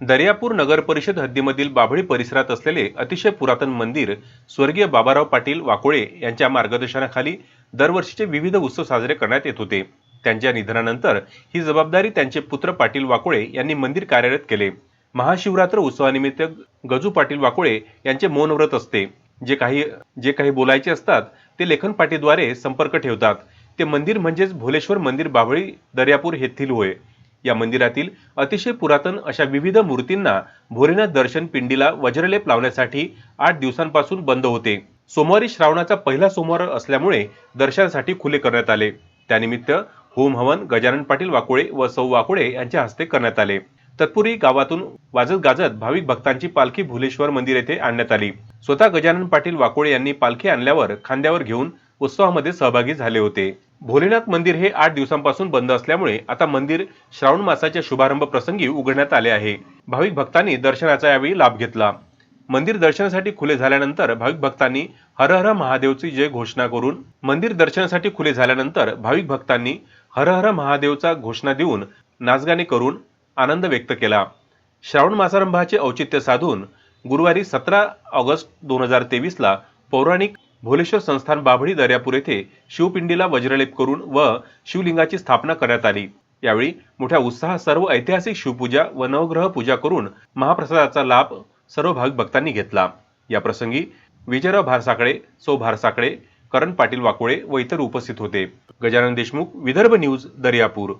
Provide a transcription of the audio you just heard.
दर्यापूर नगर परिषद हद्दीमधील बाभळी परिसरात असलेले अतिशय पुरातन मंदिर स्वर्गीय बाबाराव पाटील वाकोळे यांच्या मार्गदर्शनाखाली दरवर्षीचे विविध उत्सव साजरे करण्यात येत होते. त्यांच्या निधनानंतर ही जबाबदारी त्यांचे पुत्र पाटील वाकोळे यांनी मंदिर कार्यरत केले. महाशिवरात्र उत्सवानिमित्त गजू पाटील वाकोळे यांचे मौनव्रत असते. जे काही जे काही बोलायचे असतात ते लेखन पाटीद्वारे संपर्क ठेवतात. ते मंदिर म्हणजेच भोलेश्वर मंदिर बाभळी दर्यापूर येथील होय. या मंदिरातील अतिशय पुरातन अशा विविध मूर्तींना भोलेनाथ दर्शन पिंडीला वज्रलेप लावण्यासाठी आठ दिवसांपासून बंद होते. सोमवारी श्रावणाचा पहिला सोमवार असल्यामुळे दर्शनासाठी खुले करण्यात आले. त्यानिमित्त होम हवन गजानन पाटील वाकोळे व सौ वाकोळे यांच्या हस्ते करण्यात आले. तत्पूर्वी गावातून वाजत गाजत भाविक भक्तांची पालखी भुलेश्वर मंदिर येथे आणण्यात आली. स्वतः गजानन पाटील वाकोळे यांनी पालखी आणल्यावर खांद्यावर घेऊन उत्सवामध्ये सहभागी झाले होते. भोलेनाथ मंदिर हे आठ दिवसांपासून बंद असल्यामुळे आता मंदिर श्रावण मासाच्या शुभारंभ प्रसंगी उघडण्यात आले आहे. भाविक भक्तांनी दर्शनाचा यावेळी लाभ घेतला. मंदिर दर्शनासाठी खुले झाल्यानंतर भाविक भक्तांनी हर हर महादेवची जय घोषणा करून मंदिर दर्शनासाठी खुले झाल्यानंतर भाविक भक्तांनी हर हर महादेवचा घोषणा देऊन नाचगाणे करून आनंद व्यक्त केला. श्रावण मासारंभाचे औचित्य साधून गुरुवारी सतरा ऑगस्ट दोन हजार तेवीसला पौराणिक भोलेश्वर संस्थान बाभळी दर्यापूर येथे शिवपिंडीला वज्रलेप करून व शिवलिंगाची स्थापना करण्यात आली. यावेळी मोठ्या उत्साहात सर्व ऐतिहासिक शिवपूजा व नवग्रह पूजा करून महाप्रसादाचा लाभ सर्व भाविक भक्तांनी घेतला. या प्रसंगी विजयराव भारसाकडे सौ भारसाकडे करण पाटील वाकोळे व इतर उपस्थित होते. गजानन देशमुख विदर्भ न्यूज दर्यापूर.